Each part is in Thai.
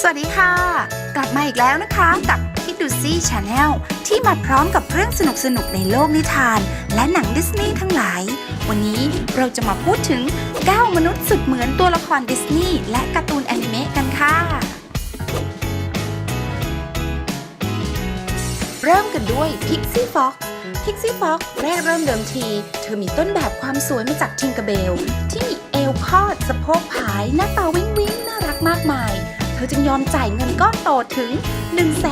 สวัสดีค่ะ กลับมาอีกแล้วนะคะกับคิดดูซี่ชาแนลที่มาพร้อมกับเรื่องสนุกๆในโลกนิทาน และหนังดิสนีย์ทั้งหลาย วันนี้เราจะมาพูดถึง 9 มนุษย์สุดเหมือนตัวละครดิสนีย์และการ์ตูนแอนิเมะกันค่ะ เริ่มกันด้วย Pixie Fox Pixie Fox แรกเริ่มเดิมที เธอมีต้นแบบความสวยมาจากทิงเกอร์เบล ที่มีเอวคอดสะโพกผายหน้าตาวิ้ง มาย เธอจึงยอมจ่ายเงินก้อนโตถึง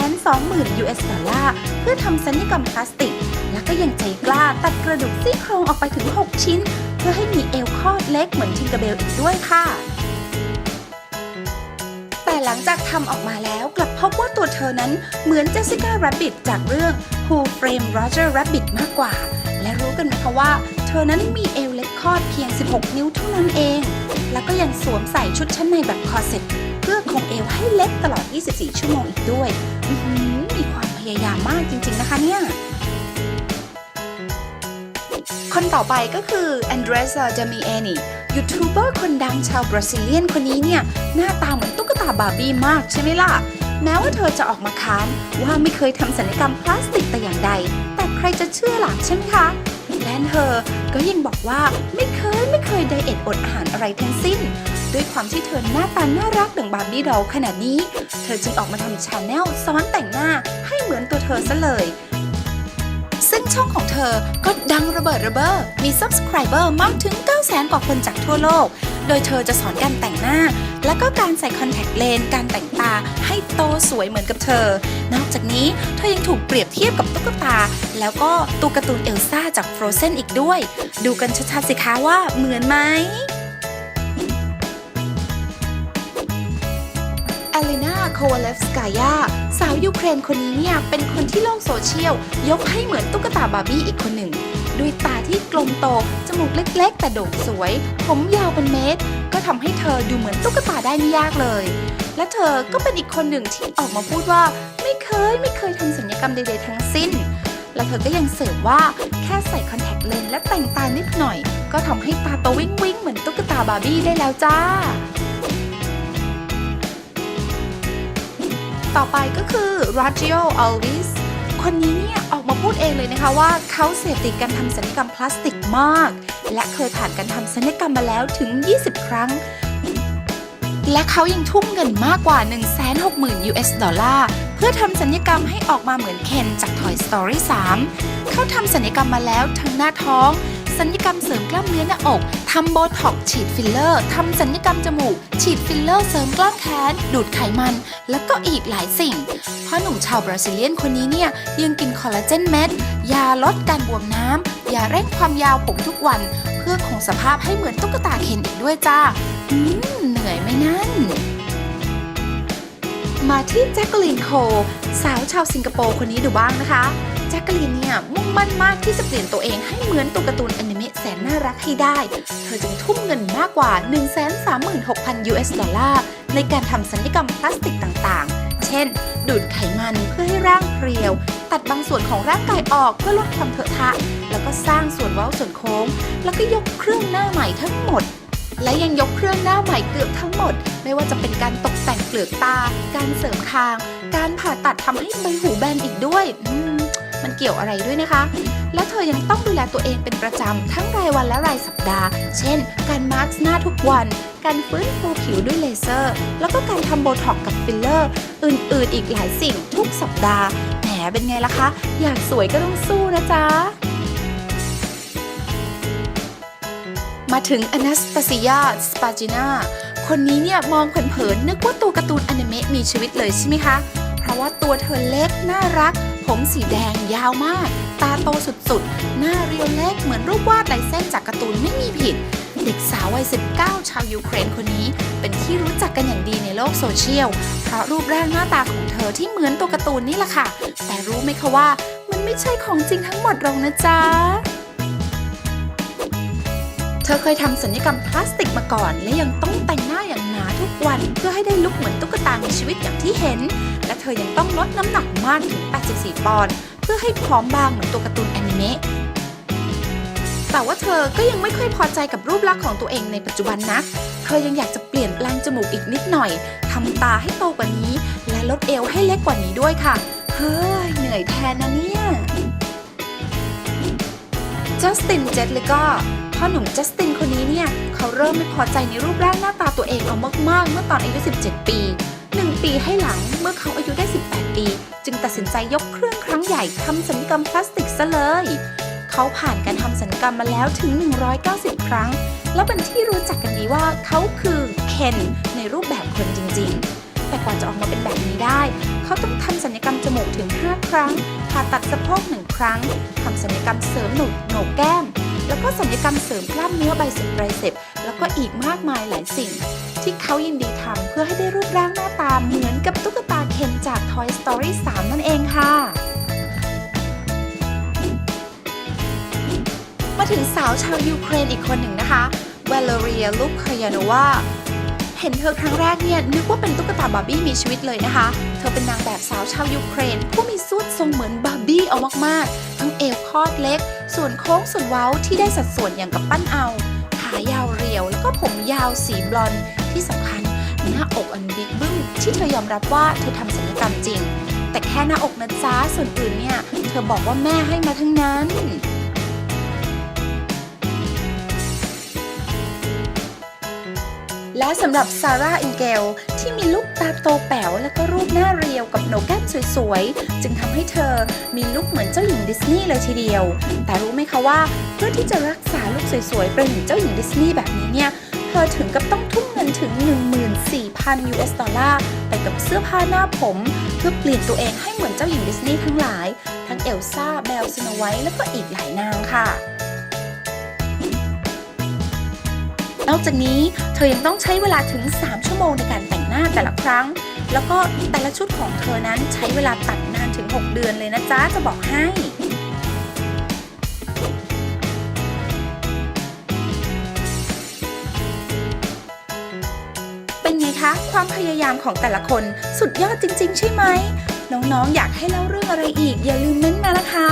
120,000 US ดอลลาร์เพื่อทำสัญญกรรมพลาสติก และก็ยังใจกล้าตัดกระดูกซี่โครงออกไปถึง 6 ชิ้น เพื่อให้มีเอวคอดเล็กเหมือนทิงเกอร์เบลอีกด้วยค่ะ แต่หลังจากทำออกมาแล้วกลับพบว่าตัวเธอนั้นเหมือนเจสสิก้า r ร b บิ t จากเรื่อง Who Framed Roger Rabbit มากกว่า และรู้กันไหมคะว่าเธอนั้นมีเอวเล็กคอดเพียง 16 นิ้วเท่านั้นเอง แล้วก็ยังสวมใส่ชุดชั้นในแบบคอร์เซ็ต เพื่อคงเอวให้เล็กตลอด 24 ชั่วโมงอีกด้วย มีความพยายามมากจริง ๆ นะคะเนี่ย คนต่อไปก็คือ Andressa Damiani ยูทูบเบอร์คนดังชาวบราซิเลียนคนนี้เนี่ย หน้าตาเหมือนตุ๊กตาบาร์บี้มากใช่ไหมล่ะ แม้ว่าเธอจะออกมาค้านว่าไม่เคยทำศัลยกรรมพลาสติกแต่อย่างใด แต่ใครจะเชื่อหล่ะใช่ไหมคะและเธอก็ยังบอกว่าไม่เคยไม่เคยไดเอทอดอาหารอะไรทั้งสิ้น ด้วยความที่เธอหน้าตาน่ารักดังบาร์บี้ดอลขนาดนี้ เธอจึงออกมาทำชาแนลสอนแต่งหน้าให้เหมือนตัวเธอซะเลย ซึ่งช่องของเธอก็ดังระเบิดระเบ้อมี subscriber มากถึง 9 0 0 0 0 0 กว่าคนจากทั่วโลก โดยเธอจะสอนการแต่งหน้า และก็การใส่คอนแทคเลนส์การแต่งตาให้โตสวยเหมือนกับเธอ นอกจากนี้เธอยังถูกเปรียบเทียบกับตุ๊กตา แล้วก็ตัวการ์ตูนเอลซ่าจาก Frozen อีกด้วย ดูกันชัดๆสิคะว่าเหมือนไหม อลินาโควาเลฟสกายาสาวยูเครนคนนี้เนี่ย เป็นคนที่โลกโซเชียล ยกให้เหมือนตุ๊กตาบาร์บี้อีกคนหนึ่ง ด้วยตาที่กลมโต จมูกเล็กๆ แต่โด่งสวย ผมยาวเป็นเมตร ก็ทำให้เธอดูเหมือนตุ๊กตาได้ไม่ยากเลย และเธอก็เป็นอีกคนหนึ่งที่ออกมาพูดว่า ไม่เคยไม่เคยทำสัญญกรรมใดๆทั้งสิ้น และเธอก็ยังเสริมว่าแค่ใส่คอนแทคเลนส์และแต่งตานิดหน่อย ก็ทำให้ตาโตวิ่งวิ่งๆเหมือนตุ๊กตาบาร์บี้ได้แล้วจ้า ต่อไปก็คือ Raggio Alvis คนนี้เนี่ยออกมาพูดเองเลยนะคะว่าเขาเสพติดการทำศัลยกรรมพลาสติกมาก และเคยผ่านการทำศัลยกรรมมาแล้วถึง 20 ครั้ง และเขายังทุ่มเงินมากกว่า 160,000 US ดอลลาร์เพื่อทำศัลยกรรมให้ออกมาเหมือนเคนจาก Toy Story 3 เขาทำศัลยกรรมมาแล้วทั้งหน้าท้อง ศัลยกรรมเสริมกล้ามเนื้อหน้าอกทำโบท็อกฉีดฟิลเลอร์ทำศัลยกรรมจมูก ฉีดฟิลเลอร์เสริมกล้ามแขน ดูดไขมัน แล้วก็อีกหลายสิ่ง เพราะหนุ่มชาวบราซิเลียนคนนี้เนี่ยยังกินคอลลาเจนเม็ดยาลดการบวมน้ำยาเร่งความยาวผมทุกวัน เพื่อคงสภาพให้เหมือนตุ๊กตาเคนอีกด้วยจ้าอืมเหนื่อยไหมนั่น มาที่แจ็คกลีนโค สาวชาวสิงคโปร์คนนี้ดูบ้างนะคะ แจ็คกลีนเนี่ยมุ่งมั่นมากที่จะเปลี่ยนตัวเองให้เหมือนตัวการ์ตูนอนิเมะแสนน่ารักให้ได้ เธอจึงทุ่มเงินมากกว่า 136,000 US ดอลลาร์ในการทำสัญญกรรมพลาสติกต่างๆ เช่น ดูดไขมันเพื่อให้ร่างเพรียว ตัดบางส่วนของร่างกายออกเพื่อลดความเถอะทะ แล้วก็สร้างส่วนเว้าส่วนโค้ง แล้วก็ยกเครื่องหน้าใหม่ทั้งหมด และยังยกเครื่องหน้าใหม่เกือบทั้งหมด ไม่ว่าจะเป็นการตกแต่งเปลือกตา การเสริมคาง การผ่าตัดทำให้ใบหูแบนอีกด้วยมมันเกี่ยวอะไรด้วยนะคะ และเธอยังต้องดูแลตัวเองเป็นประจำทั้งรายวันและรายสัปดาห์ เช่น การมาร์กหน้าทุกวันการฟื้นฟูผิวด้วยเลเซอร์ แล้วก็การทำโบท็อกกับฟิลเลอร์ อื่นๆ อีกหลายสิ่งทุกสัปดาห์ แหมเป็นไงล่ะคะ อยากสวยก็ต้องสู้นะจ๊ะ มาถึงอนาสตาซิยาสปาจิน่าคนนี้เนี่ยมองเผินๆนึกว่าตัวการ์ตูนอนิเมะมีชีวิตเลยใช่ไหมคะ เพราะว่าตัวเธอเล็กน่ารัก ผมสีแดงยาวมาก ตาโตสุดๆ หน้าเรียวเล็กเหมือนรูปวาดลายเส้นจากการ์ตูนไม่มีผิด เด็กสาววัย 19 ชาวยูเครนคนนี้ เป็นที่รู้จักกันอย่างดีในโลกโซเชียล เพราะรูปร่างหน้าตาของเธอที่เหมือนตัวการ์ตูนนี่แหละค่ะ แต่รู้ไหมคะว่ามันไม่ใช่ของจริงทั้งหมดหรอกนะจ๊ะ เธอเคยทำสัญญกรรมพลาสติกมาก่อน และยังต้องแต่งหน้าอย่างหนาทุกวัน เพื่อให้ได้ลุคเหมือนตุ๊กตามีชีวิตอย่างที่เห็น และเธอยังต้องลดน้ำหนักมากถึง 84 ปอนด์เพื่อให้พร้อมบางเหมือนตัวการ์ตูนแอนิเมะแต่ว่าเธอก็ยังไม่ค่อยพอใจกับรูปลักษณ์ของตัวเองในปัจจุบันนัก เธอยังอยากจะเปลี่ยนแปลงจมูกอีกนิดหน่อยทำตาให้โตกว่านี้ และลดเอวให้เล็กกว่านี้ด้วยค่ะ เฮ้ย เหนื่อยแทนนะเนี่ย จัสติน เจตเลยก็ พ่อหนุ่มจัสตินคนนี้เนี่ยเขาเริ่มไม่พอใจในรูปร่างหน้าตาตัวเองเอามากๆ เมื่อตอนอายุ 17 ปี 1 ปีให้หลังเมื่อเขาอายุได้ 18 ปี จึงตัดสินใจยกเครื่องครั้งใหญ่ทำศัลยกรรมพลาสติกซะเลย เขาผ่านการทำศัลยกรรมมาแล้วถึง 190 ครั้ง แล้วเป็นที่รู้จักกันดีว่าเขาคือเคนในรูปแบบคนจริงๆ แต่กว่าจะออกมาเป็นแบบนี้ได้ เขาต้องทำศัลยกรรมจมูกถึง 5 ครั้งผ่าตัดสะโพกหนึ่งครั้งทำศัลยกรรมเสริมหนุกโหนกแก้ม แล้วก็สัลยกรรมเสริมกล้ามเนื้อใบเซปไบเซปแล้วก็อีกมากมายหลายสิ่ง ที่เขายินดีทำเพื่อให้ได้รูปร่างหน้าตาเหมือนกับตุ๊กตาเคนจาก Toy Story 3 นั่นเองค่ะ มาถึงสาวชาวยูเครนอีกคนหนึ่งนะคะวเลเรียลูกคายานวา เห็นเธอครั้งแรกเนี่ยนึกว่าเป็นตุ๊กตาบาร์บี้มีชีวิตเลยนะคะ เธอเป็นนางแบบสาวชาวยูเครน ผู้มีสูตรทรงเหมือนบาร์บี้เอามากๆ ทั้งเอวคอดเล็ก ส่วนโค้งส่วนเว้าที่ได้สัดส่วนอย่างกับปั้นเอา ขายาวเรียวแล้วก็ผมยาวสีบลอนด์ที่สำคัญหน้าอกอันบิ๊กบึ้มที่เธอยอมรับว่าเธอทำศัลยกรรมจริง แต่แค่หน้าอกนะจ๊ะส่วนอื่นเนี่ยเธอบอกว่าแม่ให้มาทั้งนั้น และสำหรับซาร่าอินเกลที่มีลูกตาโตแป๋วแล้วก็รูปหน้าเรียวกับโหนกแก้มสวยๆ จึงทำให้เธอมีลุคเหมือนเจ้าหญิงดิสนีย์เลยทีเดียว แต่รู้ไหมคะว่าเพื่อที่จะรักษาลุคสวยๆ เป็นเหมือนเจ้าหญิงดิสนีย์แบบนี้เนี่ย เธอถึงกับต้องทุ่มเงินถึง 14,000 US ดอลลาร์ไปกับเสื้อผ้าหน้าผม เพื่อเปลี่ยนตัวเองให้เหมือนเจ้าหญิงดิสนีย์ทั้งหลาย ทั้งเอลซ่าเบลสโนไวท์แล้วก็อีกหลายนางค่ะ นอกจากนี้เธอยังต้องใช้เวลาถึง 3 ชั่วโมงในการแต่งหน้าแต่ละครั้ง แล้วก็แต่ละชุดของเธอนั้นใช้เวลาตัดนานถึง 6 เดือนเลยนะจ๊ะจะบอกให้เป็นไงคะ ความพยายามของแต่ละคนสุดยอดจริง ๆ ใช่ไหม น้องๆ อยากให้เล่าเรื่องอะไรอีก อย่าลืมเม้นมานะคะ